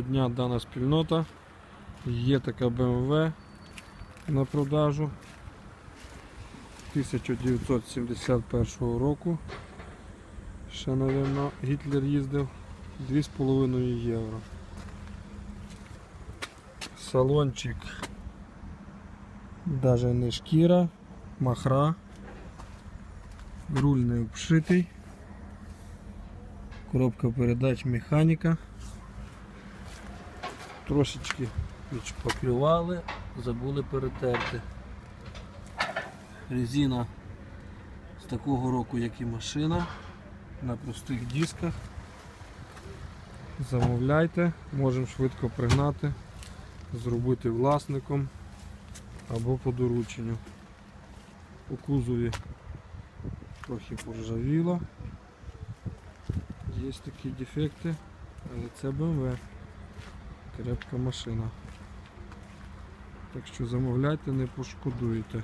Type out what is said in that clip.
Доброго дня, дана спільнота. Є така BMW на продажу 1971 року. Ще, напевно, Гітлер їздив 2,5 євро. Салончик даже не шкіра, махра, руль не обшитий, коробка передач механіка. Трошечки відшпаклювали, забули перетерти. Резина з такого року, як і машина, на простих дисках. Замовляйте, можемо швидко пригнати, зробити власником або по дорученню. У кузові трохи поржавіло. Є такі дефекти, але це BMW. Крепка машина. Так що замовляйте, не пошкодуєте.